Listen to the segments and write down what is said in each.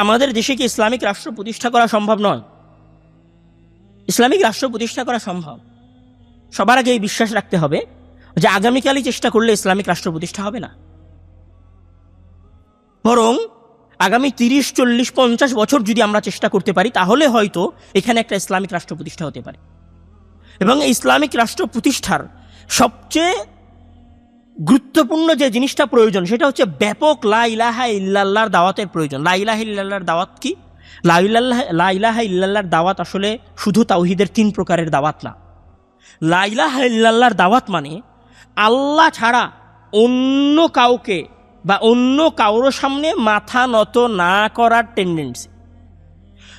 আমাদের দেশে কি ইসলামিক রাষ্ট্র প্রতিষ্ঠা করা সম্ভব নয়? ইসলামিক রাষ্ট্র প্রতিষ্ঠা করা সম্ভব। সবার আগে এই বিশ্বাস রাখতে হবে যে আগামীকালই চেষ্টা করলে ইসলামিক রাষ্ট্র প্রতিষ্ঠা হবে না। বরং আগামী তিরিশ, চল্লিশ, পঞ্চাশ বছর যদি আমরা চেষ্টা করতে পারি, তাহলে হয়তো এখানে একটা ইসলামিক রাষ্ট্র প্রতিষ্ঠা হতে পারে। এবং ইসলামিক রাষ্ট্র প্রতিষ্ঠার সবচেয়ে গুরুত্বপূর্ণ যে জিনিসটা প্রয়োজন, সেটা হচ্ছে ব্যাপক লা ইলাহা ইল্লাল্লাহর দাওয়াতের প্রয়োজন। লা ইলাহা ইল্লাল্লাহর দাওয়াত কি? লা ইলাল্লাহ লা ইলাহা ইল্লাল্লাহর দাওয়াত আসলে শুধু তাওহিদের তিন প্রকারের দাওয়াত না। লা ইলাহা ইল্লাল্লাহর দাওয়াত মানে আল্লাহ ছাড়া অন্য কাউকে বা অন্য কারোর সামনে মাথা নত না করার টেন্ডেন্সি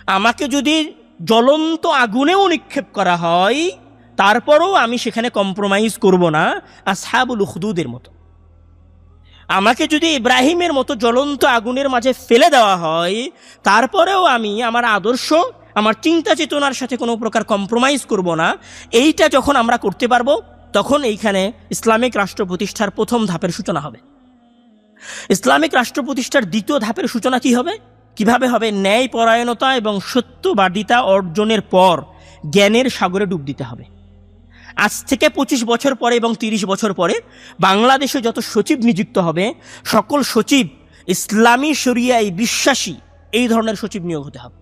আমাকে যদি জ্বলন্ত আগুনেও নিক্ষেপ করা হয় তারপরও আমি সেখানে কম্প্রোমাইজ করব না, আসহাবুল উখদুদের মতো। আমাকে যদি ইব্রাহিমের মতো জ্বলন্ত আগুনের মাঝে ফেলে দেওয়া হয়, তারপরেও আমি আমার আদর্শ, আমার চিন্তা চেতনার সাথে কোনো প্রকার কম্প্রোমাইজ করব না। এইটা যখন আমরা করতে পারব, তখন এইখানে ইসলামিক রাষ্ট্র প্রতিষ্ঠার প্রথম ধাপের সূচনা হবে। ইসলামিক রাষ্ট্র প্রতিষ্ঠার দ্বিতীয় ধাপের সূচনা কি হবে? কীভাবে হবে? ন্যায় পরায়ণতা এবং সত্যবাদিতা অর্জনের পর জ্ঞানের সাগরে ডুব দিতে হবে। আজ থেকে পঁচিশ বছর পরে এবং তিরিশ বছর পরে বাংলাদেশে যত সচিব নিযুক্ত হবে, সকল সচিব ইসলামী শরিয়ায় বিশ্বাসী এই ধরনের সচিব নিয়োগ হতে হবে।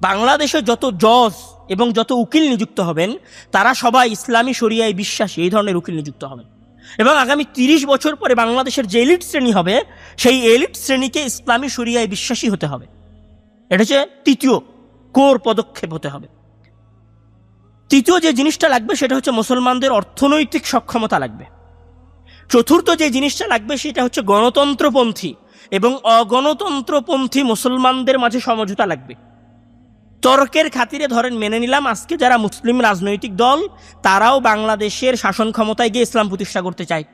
বাংলাদেশে যত জজ এবং যত উকিল নিযুক্ত হবেন, তারা সবাই ইসলামী শরিয়ায় বিশ্বাসী এই ধরনের উকিল নিযুক্ত হবেন। এবং আগামী তিরিশ বছর পরে বাংলাদেশের যে এলিট শ্রেণি হবে, সেই এলিট শ্রেণীকে ইসলামী শরিয়ায় বিশ্বাসী হতে হবে। এটা হচ্ছে তৃতীয় কোর পদক্ষেপ হতে হবে। তৃতীয় যে জিনিসটা লাগবে সেটা হচ্ছে মুসলমানদের অর্থনৈতিক সক্ষমতা লাগবে। চতুর্থ যে জিনিসটা লাগবে সেটা হচ্ছে গণতন্ত্রপন্থী এবং অগণতন্ত্রপন্থী মুসলমানদের মাঝে সমঝোতা লাগবে। তর্কের খাতিরে ধরেন মেনে নিলাম, আজকে যারা মুসলিম রাজনৈতিক দল, তারাও বাংলাদেশের শাসন ক্ষমতায় গিয়ে ইসলাম প্রতিষ্ঠা করতে চায়।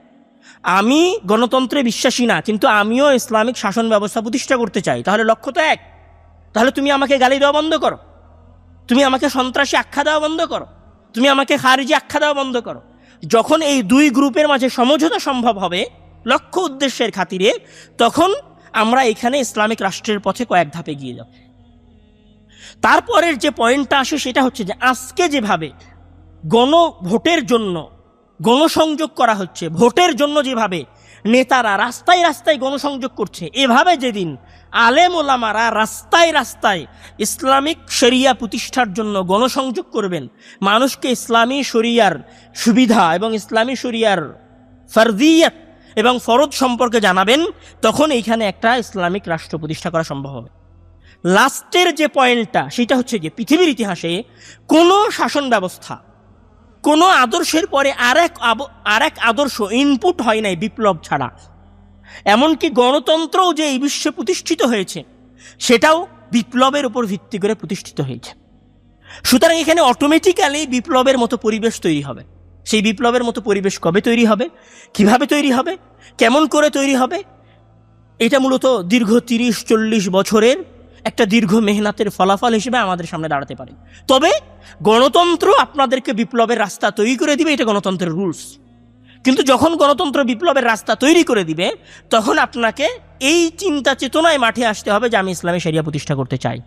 আমি গণতন্ত্রে বিশ্বাসী না, কিন্তু আমিও ইসলামিক শাসন ব্যবস্থা প্রতিষ্ঠা করতে চাই। তাহলে লক্ষ্য তো এক। তাহলে তুমি আমাকে গালি দেওয়া বন্ধ করো। তুমি আমাকে সন্ত্রাসী আখ্যা দেওয়া বন্ধ করো। তুমি আমাকে খারিজি আখ্যা দেওয়া বন্ধ করো। যখন এই দুই গ্রুপের মাঝে সমঝোতা সম্ভব হবে, লক্ষ্য উদ্দেশ্যের খাতিরে, তখন আমরা এখানে ইসলামিক রাষ্ট্রের পথে কয়েক ধাপে গিয়ে যাব। তারপরের যে পয়েন্টটা আসে সেটা হচ্ছে যে আজকে যেভাবে গণভোটের জন্য গণসংযোগ করা হচ্ছে, ভোটের জন্য যেভাবে নেতারা রাস্তায় রাস্তায় গণসংযোগ করছে। এভাবে যেদিন আলেম ওলামারা রাস্তায় রাস্তায় ইসলামিক শরিয়া প্রতিষ্ঠার জন্য গণসংযোগ করবেন, মানুষকে ইসলামী শরিয়ার সুবিধা এবং ইসলামী শরিয়ার ফরদিয়াত এবং ফরজ সম্পর্কে জানাবেন, তখন এইখানে একটা ইসলামিক রাষ্ট্র প্রতিষ্ঠা করা সম্ভব হবে। লাস্টের যে পয়েন্টটা, সেটা হচ্ছে যে পৃথিবীর ইতিহাসে কোনো শাসন ব্যবস্থা কোনো আদর্শের পরে আরেক আব- আরেক আদর্শ ইনপুট হয় নাই বিপ্লব ছাড়া। এমনকি গণতন্ত্রও যে এই বিশ্বে প্রতিষ্ঠিত হয়েছে, সেটাও বিপ্লবের উপর ভিত্তি করে প্রতিষ্ঠিত হয়েছে। সুতরাং এখানে অটোমেটিক্যালি বিপ্লবের মতো পরিবেশ তৈরি হবে। সেই বিপ্লবের মতো পরিবেশ কবে তৈরি হবে? কীভাবে তৈরি হবে? কেমন করে তৈরি হবে? এটা মূলত দীর্ঘ তিরিশ চল্লিশ বছরের একটা দীর্ঘ মেহনতের ফলাফল হিসেবে আমাদের সামনে দাঁড়াতে পারে। তবে গণতন্ত্র আপনাদেরকে বিপ্লবের রাস্তা তৈরি করে দিবে, এটা গণতন্ত্রের রুলস। কিন্তু যখন গণতন্ত্র বিপ্লবের রাস্তা তৈরি করে দিবে, তখন আপনাকে এই চিন্তা চেতনায় মাঠে আসতে হবে যে আমি ইসলামী সেরিয়া প্রতিষ্ঠা করতে চাই।